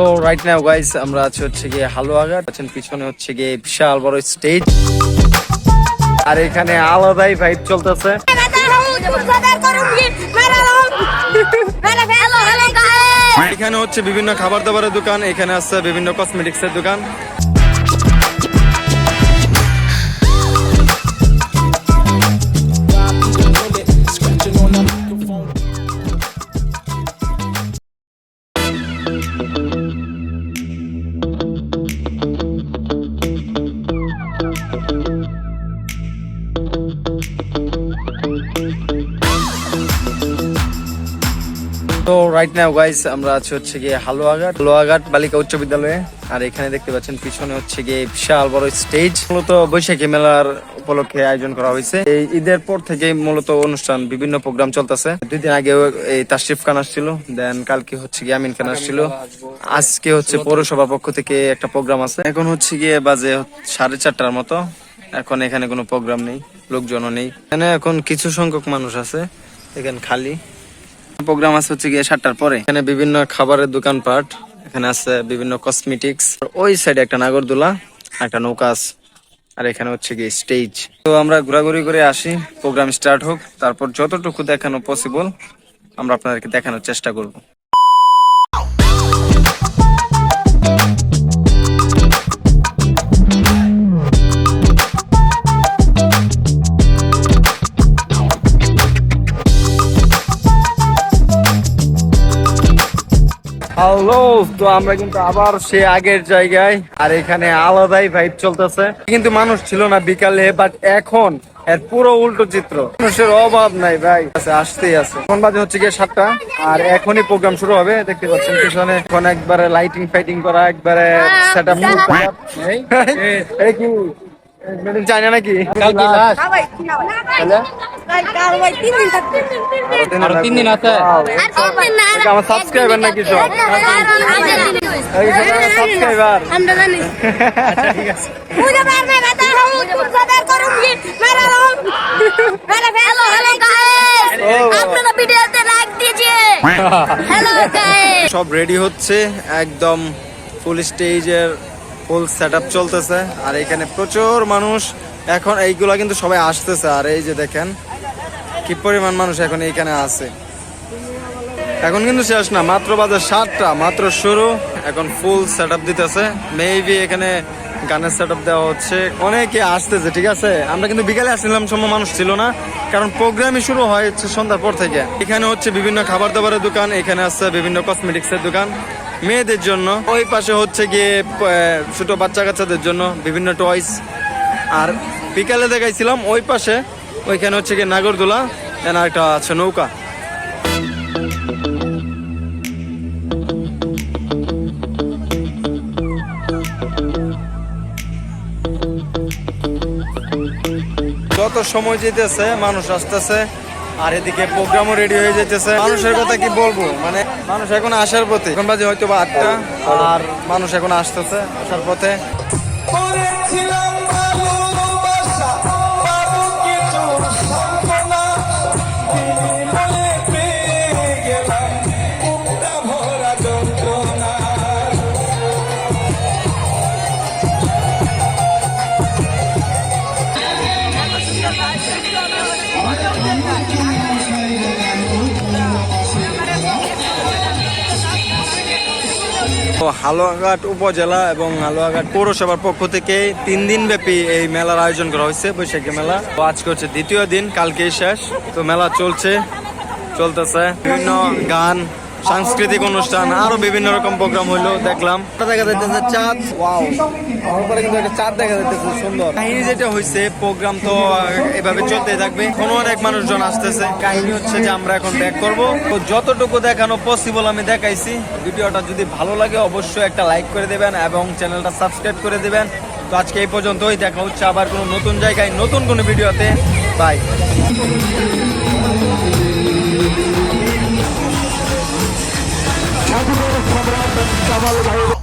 তো right now guys আমরা আছি হচ্ছে গিয়ে হালুয়াঘাট। আছেন পিছনে হচ্ছে গিয়ে বিশাল বড় স্টেজ আর এখানে আলাদাই ভাইব চলতেছে। এখানে হচ্ছে বিভিন্ন খাবার দাবারের দোকান এখানে আছে বিভিন্ন কসমেটিক্স এর দোকান। তো রাইট নাও গাইস আমরা আছি হচ্ছে গিয়ে হালুয়াঘাট হালুয়াঘাট বালিকা উচ্চ বিদ্যালয়ে। আর এখানে দেখতে পাচ্ছেন পিছনে হচ্ছে গিয়ে বিশাল বড় স্টেজ মূলত বৈশাখী মেলার উপলক্ষে আয়োজন করা হয়েছে। এই ঈদের পর থেকে মূলত অনুষ্ঠান বিভিন্ন প্রোগ্রাম চলতেছে। দুই দিন আগে এই তাশরিফ খান আসছিল দেন কালকে হচ্ছে গিয়ে আমিন খান আসছিল। আজকে হচ্ছে পৌরসভা পক্ষ থেকে একটা প্রোগ্রাম আছে। এখন হচ্ছে গিয়ে বাজে সাড়ে চারটার মতো। এখন এখানে কোনো প্রোগ্রাম নেই লোকজনও নেই। এখানে এখন কিছু সংখ্যক মানুষ আছে এখানে খালি। প্রোগ্রাম আছে হচ্ছে গিয়ে সাতটার পরে। এখানে বিভিন্ন খাবারের দোকান পাট এখানে আছে বিভিন্ন কসমেটিক্স ওই সাইডে একটা নাগরদোলা একটা নৌকা আছে, আর এখানে হচ্ছে গিয়ে স্টেজ তো আমরা ঘোরাঘুরি করে আসি প্রোগ্রাম স্টার্ট হোক, তারপর যতটুকু দেখানো পসিবল আমরা আপনাদেরকে দেখানোর চেষ্টা করব। হ্যালো তো আমরা কিন্তু আবার সে আগের জায়গায় আর এখানে আলাদাই ভাইব চলতেছে। কিন্তু মানুষ ছিল না বিকালে বাট এখন এর পুরো উল্টো চিত্র। মানুষের অভাব নাই ভাই। আছে আসতেই আছে। এখন বাজে হচ্ছে গিয়ে সাতটা আর এখনই প্রোগ্রাম শুরু হবে। দেখতে পাচ্ছেন পিছনে এখন একবারে লাইটিং ফাইটিং করা একবারে সেট আপ এই কি? মেডিকেল চাই না নাকি তিন দিন আমার সাবস্ক্রাইবার নাকি সব সব রেডি হচ্ছে একদম ফুল স্টেজের ফুল সেট আপ চলতেছে। আর এখানে প্রচুর মানুষ। এখন এইগুলা কিন্তু সবাই আসতেছে। আর এই যে দেখেন, কি পরিমাণ মানুষ এখন এইখানে আছে। এখন কিন্তু শেষ না, মাত্র বাজে সাতটা, মাত্র শুরু। এখন ফুল সেট আপ দিতেছে। মেবি এখানে গানের সেট দেওয়া হচ্ছে। অনেকে আসতেছে, ঠিক আছে? আমরা কিন্তু বিকালে আসছিলাম, সময় মানুষ ছিল না। কারণ প্রোগ্রামই শুরু হয় হচ্ছে সন্ধ্যার পর থেকে। এখানে হচ্ছে বিভিন্ন খাবার দাবারের দোকান, এখানে আছে বিভিন্ন কসমেটিক্সের দোকান। মেয়েদের জন্য। ওই পাশে হচ্ছে গিয়ে ছোট বাচ্চা কাচ্চাদের জন্য বিভিন্ন টয়স আর বিকালে দেখাইছিলাম, ওই পাশে, ওইখানে হচ্ছে গিয়ে নাগরদোলা এন একটা আছে নৌকা। যত সময় যেতেছে, মানুষ আসতেছে। আর এদিকে প্রোগ্রামও রেডি হয়ে যেতেছে। মানুষের কথা কি বলব? মানে মানুষ এখন আসার পথে। এখন বাজে হয়তো বা আটটা আর মানুষ এখন আসতেছে আসার পথে। হালুয়াঘাট উপজেলা এবং হালুয়াঘাট পৌরসভার পক্ষ থেকে তিন দিন ব্যাপী এই মেলার আয়োজন করা হয়েছে, বৈশাখী মেলা। তো আজকে হচ্ছে দ্বিতীয় দিন, কালকেই শেষ। তো মেলা চলছে, চলতেছে। বিভিন্ন গান সাংস্কৃতিক অনুষ্ঠান আরও বিভিন্ন রকম প্রোগ্রাম হইল দেখলাম। দেখা যাইতেছে চাঁদ। ওয়াও আমার পরে কিন্তু একটা চাঁদ দেখা যাইতেছে সুন্দর। কাহিনী যেটা হয়েছে প্রোগ্রাম তো এভাবে চলতেই থাকবে। কোনো অনেক মানুষজন আসতেছে। কাহিনী হচ্ছে যে আমরা এখন ব্যাক করব। তো যতটুকু দেখানো পসিবল আমি দেখাইছি। ভিডিওটা যদি ভালো লাগে অবশ্যই একটা লাইক করে দেবেন এবং চ্যানেলটা সাবস্ক্রাইব করে দেবেন। তো আজকে এই পর্যন্তই। দেখা হচ্ছে আবার কোনো নতুন জায়গায় নতুন কোনো ভিডিওতে। বাই আমার